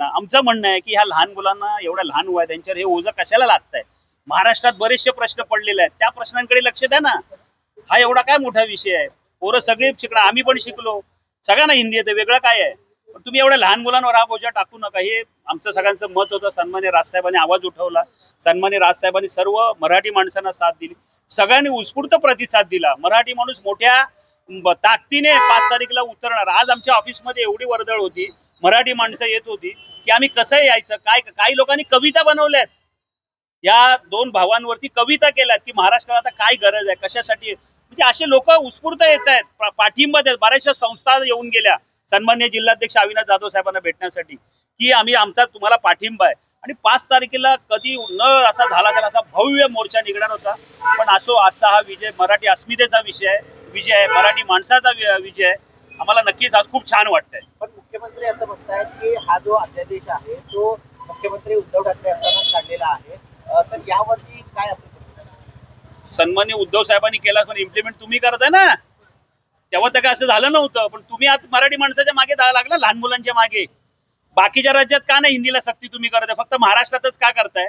ना. आमचं म्हणणं आहे की ह्या लहान मुलांना एवढ्या लहान वय त्यांच्यावर हे ओझं कशाला लागत आहे महाराष्ट्रात बरेचसे प्रश्न पडलेले आहेत. त्या प्रश्नांकडे लक्ष द्या ना. हा एवढा काय मोठा विषय आहे. पोरं सगळे शिकणार आम्ही पण शिकलो. सगळ्यांना हिंदी येते वेगळं काय आहे? पण तुम्ही एवढ्या लहान मुलांवर हा बोजा टाकू नका. हे आमचं सगळ्यांचं मत होतं. सन्मान्य राजसाहेबांनी आवाज उठवला. सन्मान्य राजसाहेबांनी सर्व मराठी माणसांना साथ दिली. सगळ्यांनी उत्स्फूर्त प्रतिसाद दिला. मराठी माणूस मोठ्या ताकदीने पाच तारीखला उतरणार. आज आमच्या ऑफिसमध्ये एवढी वर्दळ होती. मराठी माणसं येत होती. की आम्ही कसं यायचं? काय काही लोकांनी कविता बनवल्यात. या दोन भावांवरती कविता केल्यात की महाराष्ट्राला आता काय गरज आहे? कशासाठी? म्हणजे असे लोक उत्स्फूर्त येत आहेत. पाठिंबा देत बऱ्याचशा संस्था येऊन गेल्या. सन्मान्य जिल्हाध्यक्ष अविनाश जाधव साहेबांना भेटण्यासाठी. की आम्ही आमचा तुम्हाला पाठिंबा आहे. आणि पाच तारखेला कधी न असा झाला असेल असा भव्य मोर्चा निघणार होता. पण असो आजचा हा विजय मराठी अस्मितेचा विषय आहे. विजय आहे. मराठी माणसाचा विजय आहे. आम्हाला नक्कीच आज खूप छान वाटतंय. पण मुख्यमंत्री असं म्हणतायत की हा जो अध्यादेश आहे तो मुख्यमंत्री उद्धव ठाकरे असतानाच काढलेला आहे. तर यावरती काय? सन्मान्य उद्धव साहेबांनी केला पण इम्प्लिमेंट तुम्ही करताय ना. तेव्हा तर काय असं झालं नव्हतं पण तुम्ही आज मराठी माणसाच्या मागे जा- लागला लहान मुलांच्या मागे. बाकीच्या राज्यात का नाही हिंदीला सक्ती तुम्ही करताय? फक्त महाराष्ट्रातच का करताय?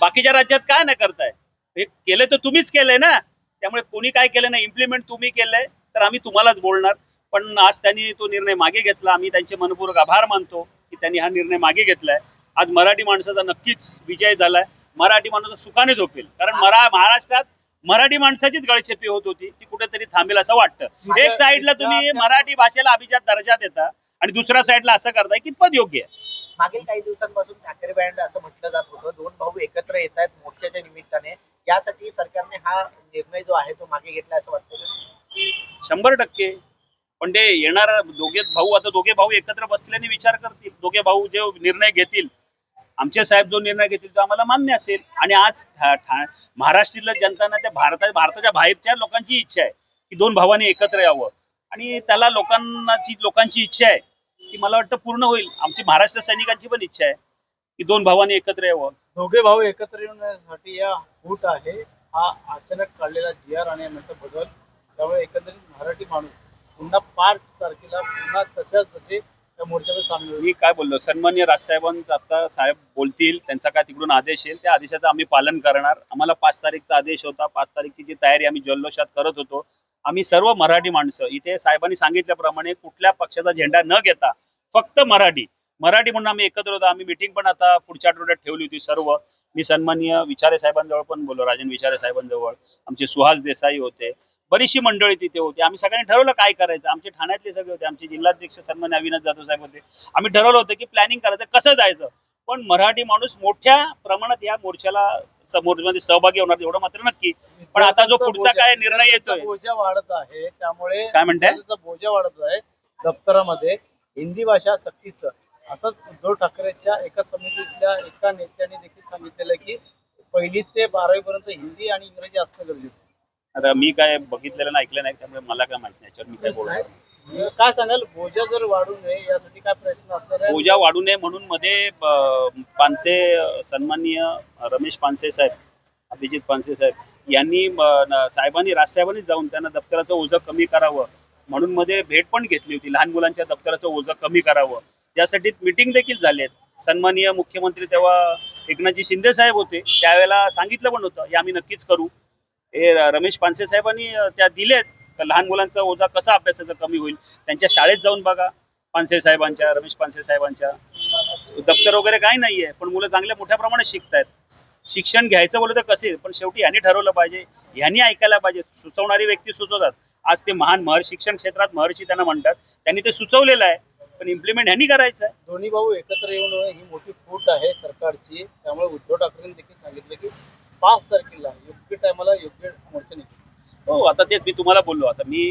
बाकीच्या राज्यात काय नाही करताय? हे केलं तर तुम्हीच केलंय ना. त्यामुळे कोणी काय केलं नाही? इम्प्लिमेंट तुम्ही केलंय तर आम्ही तुम्हालाच बोलणार. पण आज त्यांनी तो निर्णय मागे घेतला. आम्ही त्यांचे मनपूर्वक आभार मानतो की त्यांनी हा निर्णय मागे घेतलाय. आज मराठी माणसाचा नक्कीच विजय झालाय. मराठी माणूस सुखाने झोपेल. कारण मरा महाराष्ट्रात मराठी माणसाचीच गळचेपी होत होती. ती कुठेतरी थांबेल असं वाटतं. एक साईडला तुम्ही मराठी भाषेला अभिजात दर्जा देता आणि दुसऱ्या साईडला असं करताय कितपत योग्य आहे. मागील काही दिवसांपासून ठाकरे बँड असं म्हटलं जात होतं. दोन भाऊ एकत्र येत आहेत मोर्चाच्या निमित्ताने. यासाठी सरकारने हा निर्णय जो आहे तो मागे घेतला असं वाटतं? शंभर टक्के. पण ते येणार दोघे भाऊ आता दोघे भाऊ एकत्र बसल्याने विचार करतील. दोघे भाऊ जे निर्णय घेतील आमचे साहेब जो निर्णय घेतील तो आम्हाला मान्य असेल. आणि आज ठा- ठा- महाराष्ट्रातल्या जनताना त्या भारता भारताच्या बाहेरच्या लोकांची इच्छा आहे की दोन भावांनी एकत्र यावं. आणि त्याला लोकांनाची लोकांची इच्छा आहे की मला वाटतं पूर्ण होईल. आमची महाराष्ट्र सैनिकांची पण इच्छा आहे की दोन भावांनी एकत्र यावं. दोघे भाऊ एकत्र येण्यासाठी या फूट आहे. हा अचानक काढलेला जी आर आणि नंतर बदल. त्यामुळे एकंदरीत मराठी माणूस पुन्हा पाच तारखेला पुन्हा तशाच तसे त्या मोर्चाला सामील मी काय बोललो? सन्मान्य राजसाहेबांचा आता साहेब बोलतील त्यांचा काय तिकडून आदेश येईल त्या आदेशाचं आम्ही पालन करणार. आम्हाला पाच तारीखचा आदेश होता. पाच तारीखची जी तयारी आम्ही जल्लोषात करत होतो आम्ही सर्व मराठी माणसं इथे साहेबांनी सांगितल्याप्रमाणे कुठल्या पक्षाचा झेंडा न घेता फक्त मराठी मराठी म्हणून आम्ही एकत्र होतो. आम्ही मिटिंग पण आता पुढच्या आठवड्यात ठेवली होती सर्व. मी सन्माननीय विचारे साहेबांजवळ पण बोललो राजन विचारे साहेबांजवळ. आमचे सुहास देसाई होते. बरीचशी मंडळी तिथे होती. आम्ही सगळ्यांनी ठरवलं काय करायचं. आमचे ठाण्यातले सगळे होते. आमचे जिल्हाध्यक्ष सन्मान्य अविनाश जाधव साहेब होते. आम्ही ठरवलं होतं की प्लॅनिंग करायचं कसं जायचं. पण मराठी माणूस मोठ्या प्रमाणात या मोर्चाला समोर मध्ये सहभागी होणार एवढं मात्र नक्की. पण आता जो पुढचा काय निर्णय येतोय. बोजा वाढत आहे. त्यामुळे काय म्हणताय? बोजा वाढत आहे. दप्तरामध्ये हिंदी भाषा सक्तीचं. असंच उद्धव ठाकरेच्या एका समितीतल्या एका नेत्याने देखील सांगितलेलं की पहिली ते बारावी पर्यंत हिंदी आणि इंग्रजी असणं गरजेचं. आता मी काय बघितलेलं नाही ऐकलं नाही त्यामुळे मला काय माहिती नाही याच्यावर मी काय बोलणार काय सांगाल बोजा जर वाढू नये यासाठी काय प्रयत्न असणार आहे? पूजा वाढू नये म्हणून मध्ये पानसे सन्माननीय रमेश पानसे साहेब अभिजित पानसे साहेब यांनी न- साहेबांनी राजसाहेबांनी जाऊन त्यांना दप्तराचं ओझं कमी करावं. म्हणून मध्ये भेट पण घेतली होती लहान मुलांच्या दप्तराचं ओझं कमी करावं. यासाठी मिटिंग देखील झालेत सन्माननीय मुख्यमंत्री तेव्हा एकनाथजी शिंदे साहेब होते त्यावेळेला सांगितलं पण होतं हे आम्ही नक्कीच करू. हे रमेश पानसे साहेबांनी त्या दिलेत लहान मुलांचा ओझा कसा अभ्यासाचा कमी होईल? त्यांच्या शाळेत जाऊन बघा पानसे साहेबांच्या रमेश पानसे साहेबांच्या. दप्तर वगैरे काही नाहीये पण मुलं चांगल्या मोठ्या प्रमाणात शिकतायत. शिक्षण घ्यायचं बोललं तर कसे पण शेवटी ह्यानी ठरवलं पाहिजे ह्यानी ऐकायला पाहिजे. सुचवणारी व्यक्ती सुचवतात. आज ते महान महर्षी शिक्षण क्षेत्रात महर्षी त्यांना म्हणतात. त्यांनी ते सुचवलेलं आहे पण इम्प्लिमेंट ह्यांनी करायचं आहे. दोन्ही भाऊ एकत्र येऊन ही मोठी फूट आहे सरकारची. त्यामुळे उद्धव ठाकरेंनी देखील सांगितलं की पाच तारखेला योग्य टायमाला हो आता तेच मी तुम्हाला बोललो. आता मी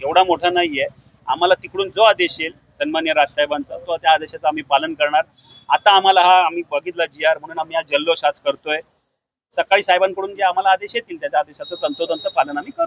एवढा मोठा नाहीये. आम्हाला तिकडून जो आदेश येईल सन्मान्य राजसाहेबांचा तो त्या आदेशाचं आम्ही पालन करणार. आता आम्हाला हा आम्ही बघितला जी आर म्हणून आम्ही हा जल्लोष आज करतोय. सकाळी साहेबांकडून जे आम्हाला आदेश येतील त्याच्या आदेशाचं तंतोतंत पालन आम्ही करू.